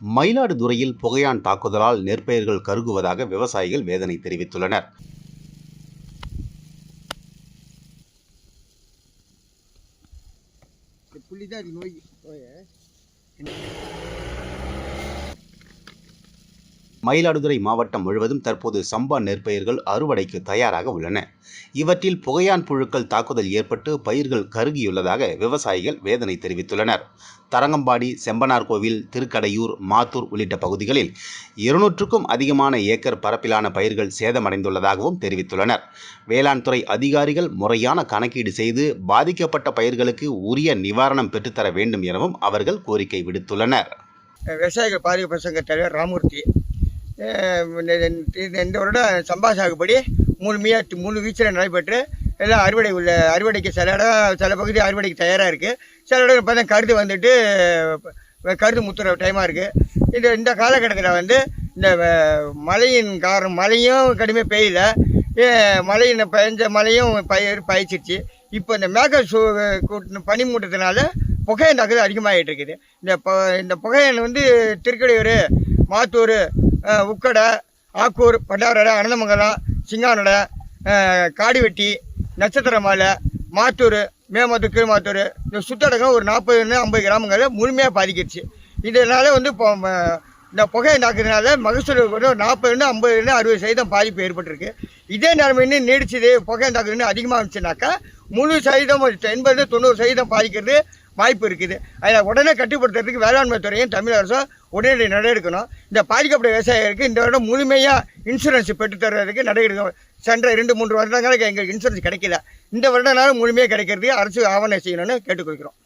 மயிலாடுதுறையில் புகையான் தாக்குதலால் நெற்பயிர்கள் கருகுவதாக விவசாயிகள் வேதனை தெரிவித்துள்ளனர். புள்ளிதான் நோய் நோய் மயிலாடுதுறை மாவட்டம் முழுவதும் தற்போது சம்பா நெற்பயிர்கள் அறுவடைக்கு தயாராக உள்ளன. இவற்றில் புகையான் புழுக்கள் தாக்குதல் ஏற்பட்டு பயிர்கள் கருகியுள்ளதாக விவசாயிகள் வேதனை தெரிவித்துள்ளனர். தரங்கம்பாடி செம்பனார் கோவில் திருக்கடையூர் மாத்தூர் உள்ளிட்ட பகுதிகளில் இருநூற்றுக்கும் அதிகமான ஏக்கர் பரப்பிலான பயிர்கள் சேதமடைந்துள்ளதாகவும் தெரிவித்துள்ளனர். வேளாண் துறை அதிகாரிகள் முறையான கணக்கீடு செய்து பாதிக்கப்பட்ட பயிர்களுக்கு உரிய நிவாரணம் பெற்றுத்தர வேண்டும் எனவும் அவர்கள் கோரிக்கை விடுத்துள்ளனர். விவசாயிகள் பாதுகாப்பு சங்க தலைவர் ராமூர்த்தி இந்த- இந்த- வருடம் சம்பா சாகுபடி முழுமையாக மூணு வீச்சில் நடைபெற்று எல்லாம் அறுவடை உள்ள அறுவடைக்கு சில இடம் சில பகுதி அறுவடைக்கு தயாராக இருக்குது சில இடம் இப்போ கருது வந்துட்டு கருது முத்துற டைமாக இருக்குது இந்த இந்த காலகட்டத்தில் வந்து இந்த மழையின் காரணம் மழையும் கடுமையாக பெய்யல. அஹ், மழையின் பெஞ்ச மழையும் பயிர் பயிச்சிருச்சு. இப்போ இந்த மேக சூ பனி மூட்டத்தினால புகையின் தாக்குதல் அதிகமாகிட்டு இருக்குது. இந்த இந்த புகையன் வந்து திருக்கடையூர் மாத்தூர் உக்கடை ஆக்கூர் பண்டாரடை அனந்தமங்கலம் சிங்கானடை காடிவெட்டி நட்சத்திர மாலை மாத்தூர் மேமாத்தூர் கீழ்மாத்தூர். இந்த சுத்தடகம் ஒரு நாற்பதுலேருந்து ஐம்பது கிராமங்களில் முழுமையாக பாதிக்கிடுச்சு. இதனால் வந்து இப்போ இந்த புகையை தாக்குறதுனால மகசூல் ஒரு நாற்பதுலேருந்து ஐம்பதுலேருந்து அறுபது சதவீதம் பாதிப்பு ஏற்பட்டிருக்கு. இதே நிலைமை இன்னும் நீடிச்சது புகையை தாக்குறது அதிகமாக இருந்துச்சுனாக்கா முழு சதவீதம் எண்பது தொண்ணூறு சதவீதம் பாதிக்கிறது வாய்ப்பு இருக்குது. அதை உடனே கட்டுப்படுத்துறதுக்கு வேளாண்மை துறையும் தமிழ் அரசும் உடனடி நடவடிக்கணும். இந்த பாதிக்கப்பட்ட விவசாயிகளுக்கு இந்த வருடம் முழுமையாக இன்சூரன்ஸ் பெற்று தர்றதுக்கு நடவடிக்கை சென்ற இரண்டு மூன்று வருடங்களுக்கு எங்களுக்கு இன்சூரன்ஸ் கிடைக்கல. இந்த வருடனாலும் முழுமையாக கிடைக்கிறது அரசு ஆவணம் செய்யணும்னு கேட்டுக்கொள்கிறோம்.